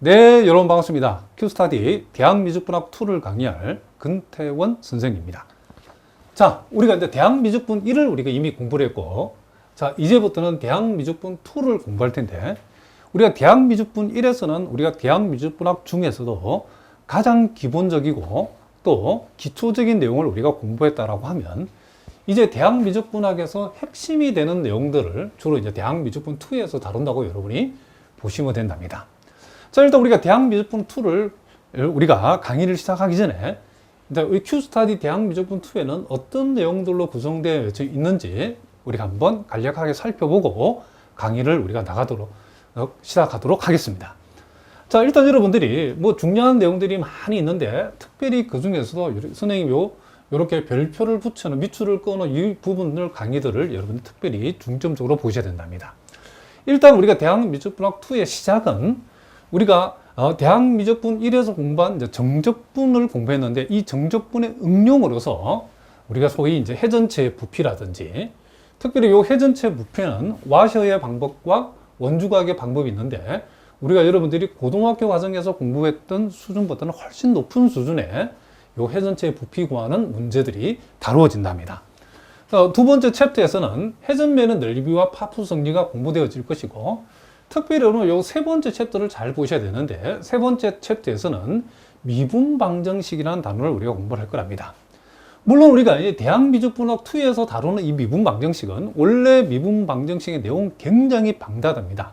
네, 여러분 반갑습니다. 큐스타디 대학미적분학 2를 강의할 근태원 선생입니다. 자, 우리가 이제 대학미적분 1을 우리가 이미 공부를 했고, 자, 이제부터는 대학미적분 2를 공부할 텐데, 우리가 대학미적분 1에서는 우리가 대학미적분학 중에서도 가장 기본적이고 또 기초적인 내용을 우리가 공부했다라고 하면, 이제 대학미적분학에서 핵심이 되는 내용들을 주로 이제 대학미적분 2에서 다룬다고 여러분이 보시면 된답니다. 자, 일단 우리가 대학미적분 2를 우리가 강의를 시작하기 전에 일단 이 큐스타디 대학미적분 2에는 어떤 내용들로 구성되어 있는지 우리가 한번 간략하게 살펴보고 강의를 우리가 나가도록 어, 시작하도록 하겠습니다. 자, 일단 여러분들이 뭐 중요한 내용들이 많이 있는데 특별히 그 중에서도 선생님이 요 이렇게 별표를 붙여놓은 밑줄을 꺼놓은 이 부분들 강의들을 여러분들 특별히 중점적으로 보셔야 된답니다. 일단 우리가 대학 미적분학 2의 시작은 우리가 어, 대학 미적분 1에서 공부한 정적분을 공부했는데 이 정적분의 응용으로서 우리가 소위 이제 회전체 부피라든지 특별히 이 회전체 부피는 와셔의 방법과 원주각의 방법이 있는데 우리가 여러분들이 고등학교 과정에서 공부했던 수준보다는 훨씬 높은 수준의 이 회전체 부피 구하는 문제들이 다루어진답니다. 어, 두 번째 챕터에서는 회전면의 넓이와 파푸 성리가 공부되어질 것이고 특별히는 요세 번째 챕터를 잘 보셔야 되는데 세 번째 챕터에서는 미분 방정식이라는 단어를 우리가 공부를 할 거랍니다. 물론 우리가 이 대학 미적분학 2에서 다루는 이 미분 방정식은 원래 미분 방정식의 내용 굉장히 방다합니다.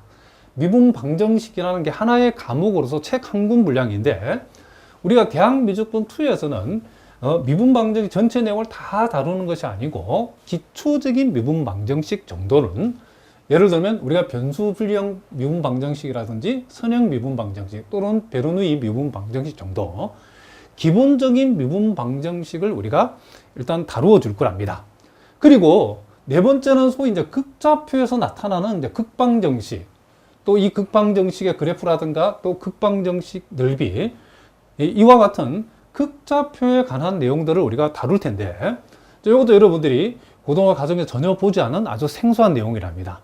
미분 방정식이라는 게 하나의 과목으로서 책 한 권 분량인데 우리가 대학 미적분 2에서는 어, 미분 방정식 전체 내용을 다 다루는 것이 아니고 기초적인 미분 방정식 정도는 예를 들면 우리가 변수 분리형 미분 방정식이라든지 선형 미분 방정식 또는 베르누이 미분 방정식 정도 기본적인 미분 방정식을 우리가 일단 다루어 줄 거랍니다. 그리고 네 번째는 소위 이제 극좌표에서 나타나는 이제 극방정식 또 이 극방정식의 그래프라든가 또 극방정식 넓이 이와 같은 극좌표에 관한 내용들을 우리가 다룰 텐데 이것도 여러분들이 고등학교 과정에 전혀 보지 않은 아주 생소한 내용이랍니다.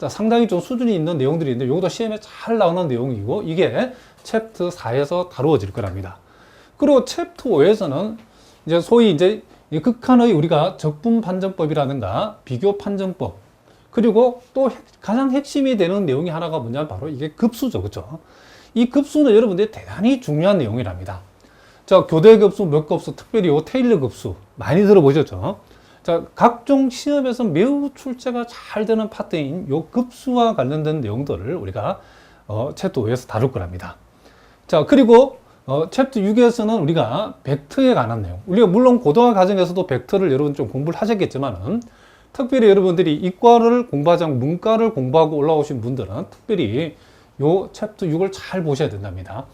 자, 상당히 좀 수준이 있는 내용들이 있는데 이것도 시험에 잘 나오는 내용이고 이게 챕터 4에서 다루어질 거랍니다. 그리고 챕터 5에서는 이제 소위 이제 이 극한의 우리가 적분 판정법이라든가 비교 판정법 그리고 또 가장 핵심이 되는 내용이 하나가 뭐냐 바로 이게 급수죠. 그렇죠? 이 급수는 여러분들이 대단히 중요한 내용이랍니다. 자, 교대 급수, 몇 급수, 특별히 요 테일러 급수 많이 들어보셨죠? 자, 각종 시험에서 매우 출제가 잘 되는 파트인 요 급수와 관련된 내용들을 우리가 어, 챕터 5에서 다룰 거랍니다. 자, 그리고 어, 챕터 6에서는 우리가 벡터에 관한 내용. 우리가 물론 고등학교 과정에서도 벡터를 여러분 좀 공부를 하셨겠지만은 특별히 여러분들이 이과를 공부하지 않고 문과를 공부하고 올라오신 분들은 특별히 요 챕터 6을 잘 보셔야 된답니다.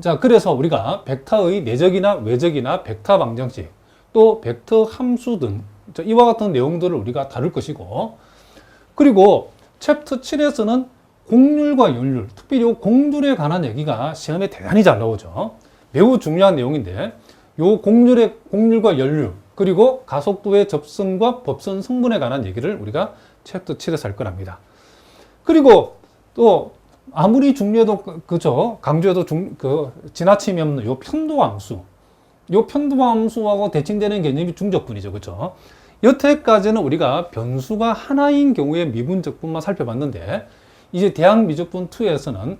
자, 그래서 우리가 벡터의 내적이나 외적이나 벡터 방정식, 또 벡터 함수 등 이와 같은 내용들을 우리가 다룰 것이고, 그리고 챕터 7에서는 공률과 연률, 특별히 요 공률에 관한 얘기가 시험에 대단히 잘 나오죠. 매우 중요한 내용인데, 요 공률의 공률과 연률, 그리고 가속도의 접선과 법선 성분에 관한 얘기를 우리가 챕터 7에서 할 거랍니다. 그리고 또 아무리 중요해도 그- 그죠 강조해도 중, 그 없는 요 편도함수 요 편도함수하고 대칭되는 개념이 중적분이죠 그죠 여태까지는 우리가 변수가 하나인 경우에 미분적분만 살펴봤는데 이제 대학미적분 2에서는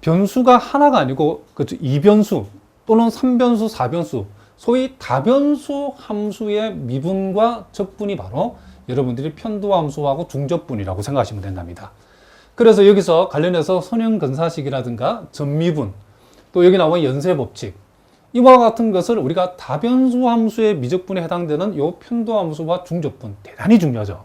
변수가 하나가 아니고 그죠 이변수 또는 삼변수 사변수 소위 다변수 함수의 미분과 적분이 바로 여러분들이 편도 함수하고 중적분이라고 생각하시면 된답니다. 그래서 여기서 관련해서 선형근사식이라든가 전미분, 또 여기 나온 연쇄법칙, 이와 같은 것을 우리가 다변수 함수의 미적분에 해당되는 요 편도 함수와 중적분 대단히 중요하죠.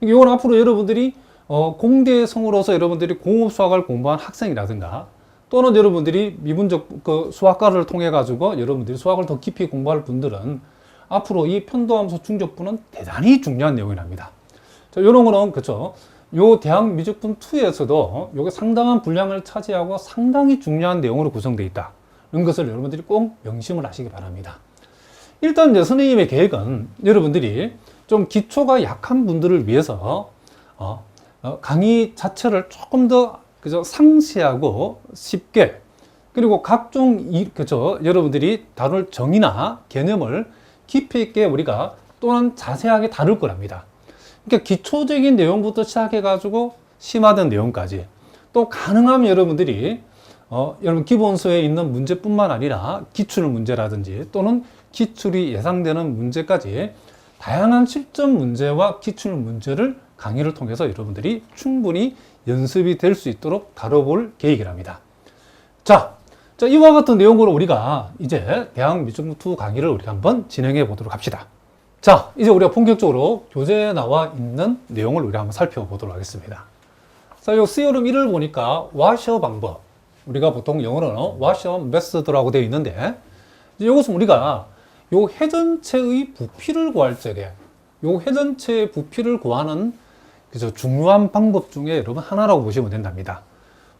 이건 앞으로 여러분들이 어, 공대성으로서 여러분들이 공업 수학을 공부한 학생이라든가 또는 여러분들이 미분적 그 수학과를 통해 가지고 여러분들이 수학을 더 깊이 공부할 분들은 앞으로 이 편도함수 중적분은 대단히 중요한 내용이랍니다. 자, 이런 거는 그렇죠. 요 대학 미적분 2에서도 요게 상당한 분량을 차지하고 상당히 중요한 내용으로 구성되어 있다. 것을 여러분들이 꼭 명심을 하시기 바랍니다. 일단 이제 선생님의 계획은 여러분들이 좀 기초가 약한 분들을 위해서 어, 어, 강의 자체를 조금 더 그죠 상세하고 쉽게 그리고 각종 이 그죠 여러분들이 다룰 정의나 개념을 깊이 있게 우리가 또한 자세하게 다룰 거랍니다. 그러니까 기초적인 내용부터 시작해 가지고 심화된 내용까지 또 가능하면 여러분들이 어, 여러분 기본서에 있는 문제뿐만 아니라 기출 문제라든지 또는 기출이 예상되는 문제까지 다양한 실전 문제와 기출 문제를 강의를 통해서 여러분들이 충분히 연습이 될 수 있도록 다뤄볼 계획이랍니다. 자, 자, 이와 같은 내용으로 우리가 이제 대학 미중투 강의를 우리가 한번 진행해 보도록 합시다. 자, 이제 우리가 본격적으로 교재에 나와 있는 내용을 우리가 한번 살펴보도록 하겠습니다. 자, 요 C여름 1을 보니까 와셔 방법. 우리가 보통 영어로는 와셔 메서드라고 되어 있는데, 이것은 우리가 요 회전체의 부피를 구할 적에, 요 회전체의 부피를 구하는 그죠 중요한 방법 중에 여러분 하나라고 보시면 된답니다.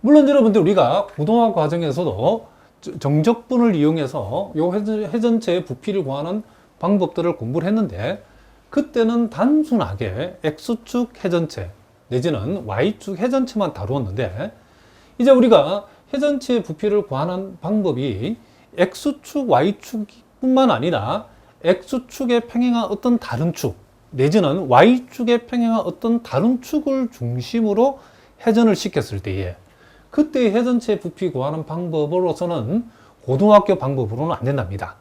물론 여러분들 우리가 고등학 과정에서도 저- 정적분을 이용해서 요 회전, 회전체의 부피를 구하는 방법들을 공부를 했는데 그때는 단순하게 X축 회전체 내지는 Y축 회전체만 다루었는데 이제 우리가 회전체의 부피를 구하는 방법이 X축, Y축뿐만 아니라 X축에 평행한 어떤 다른 축 내지는 Y축에 평행한 어떤 다른 축을 중심으로 회전을 시켰을 때에 그때 회전체 부피 구하는 방법으로서는 고등학교 방법으로는 안 된답니다.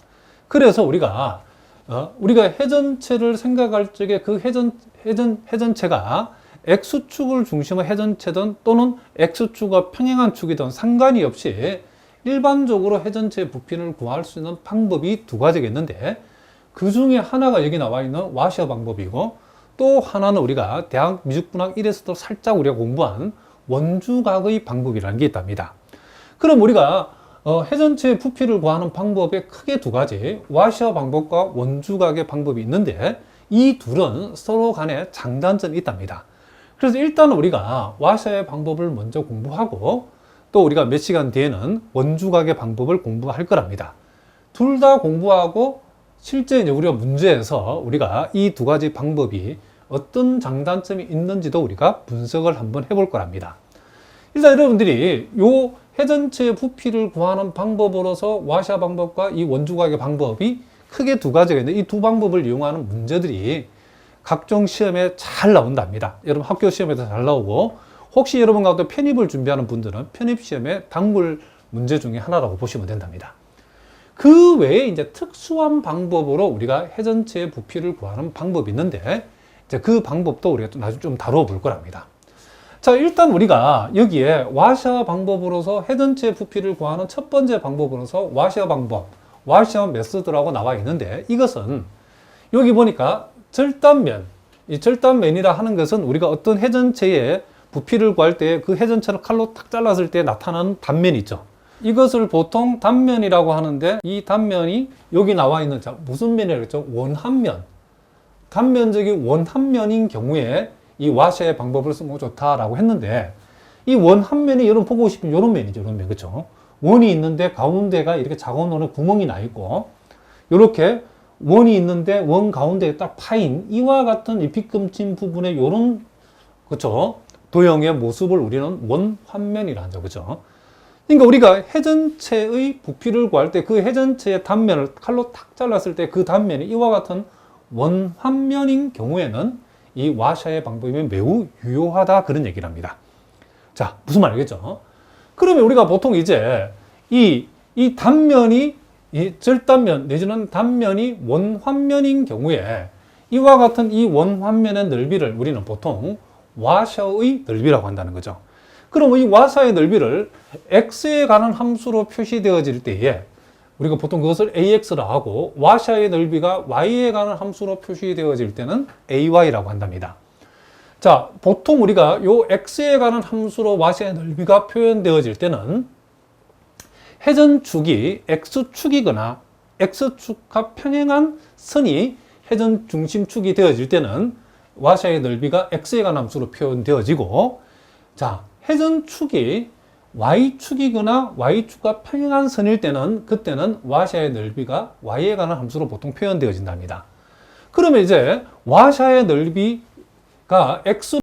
그래서 우리가 어, 우리가 회전체를 생각할 적에 그 회전 회전 회전체가 x축을 중심으로 회전체든 또는 x축과 평행한 축이든 상관이 없이 일반적으로 회전체 부피를 구할 수 있는 방법이 두 가지가 있는데 그 중에 하나가 여기 나와 있는 와셔 방법이고 또 하나는 우리가 대학 미적분학 1에서도 살짝 우리가 공부한 원주각의 방법이라는 게 있답니다. 그럼 우리가 어, 회전체 부피를 구하는 방법에 크게 두 가지 와셔 방법과 원주각의 방법이 있는데 이 둘은 서로 간에 장단점이 있답니다. 그래서 일단 우리가 와셔의 방법을 먼저 공부하고 또 우리가 몇 시간 뒤에는 원주각의 방법을 공부할 거랍니다. 둘 다 공부하고 실제 이제 우리가 문제에서 우리가 이 두 가지 방법이 어떤 장단점이 있는지도 우리가 분석을 한번 해볼 거랍니다. 일단 여러분들이 요 회전체의 부피를 구하는 방법으로서 와샤 방법과 이 원주각의 방법이 크게 두 가지가 있는데 이 두 방법을 이용하는 문제들이 각종 시험에 잘 나온답니다. 여러분 학교 시험에도 잘 나오고 혹시 여러분 가운데 편입을 준비하는 분들은 편입 시험에 단골 문제 중에 하나라고 보시면 된답니다. 그 외에 이제 특수한 방법으로 우리가 회전체의 부피를 구하는 방법이 있는데 이제 그 방법도 우리가 좀 나중에 좀 다뤄볼 거랍니다. 자, 일단 우리가 여기에 와샤 방법으로서 회전체 부피를 구하는 첫 번째 방법으로서 와샤 방법, 와샤 메소드라고 나와 있는데 이것은 여기 보니까 절단면, 이 절단면이라 하는 것은 우리가 어떤 회전체의 부피를 구할 때 그 회전체를 칼로 탁 잘랐을 때 나타나는 단면이 있죠. 이것을 보통 단면이라고 하는데 이 단면이 여기 나와 있는 자, 무슨 면이라고 했죠? 원한면. 단면적인 원한면인 경우에 이 와샤의 방법을 쓰면 좋다라고 했는데 이 원한면이 여러분 보고 싶으면 이런 면이죠. 이런 면. 그렇죠? 원이 있는데 가운데가 이렇게 작은 원에 구멍이 나 있고 이렇게 원이 있는데 원 가운데에 딱 파인 이와 같은 이피금진 부분에 이런 그렇죠? 도형의 모습을 우리는 원 환면이라 하죠. 그렇죠? 그러니까 우리가 회전체의 부피를 구할 때 그 회전체의 단면을 칼로 탁 잘랐을 때 그 단면이 이와 같은 원 환면인 경우에는 이 와샤의 방법이 매우 유효하다 그런 얘기를 합니다. 자, 무슨 말 알겠죠? 그러면 우리가 보통 이제 이, 이 단면이 이 절단면 내지는 단면이 원환면인 경우에 이와 같은 이 원환면의 넓이를 우리는 보통 와샤의 넓이라고 한다는 거죠. 그럼 이 와사의 넓이를 x에 관한 함수로 표시되어질 때에 우리가 보통 그것을 ax라 하고 와샤의 넓이가 y에 관한 함수로 표시되어질 때는 ay라고 한답니다. 자, 보통 우리가 요 x에 관한 함수로 와샤의 넓이가 표현되어질 때는 회전축이 x축이거나 x축과 평행한 선이 회전 중심축이 되어질 때는 와샤의 넓이가 x에 관한 함수로 표현되어지고 자, 회전축이 y축이거나 y축과 평행한 선일 때는 그때는 와샤의 넓이가 y에 관한 함수로 보통 표현되어진답니다. 그러면 이제 와샤의 넓이가 x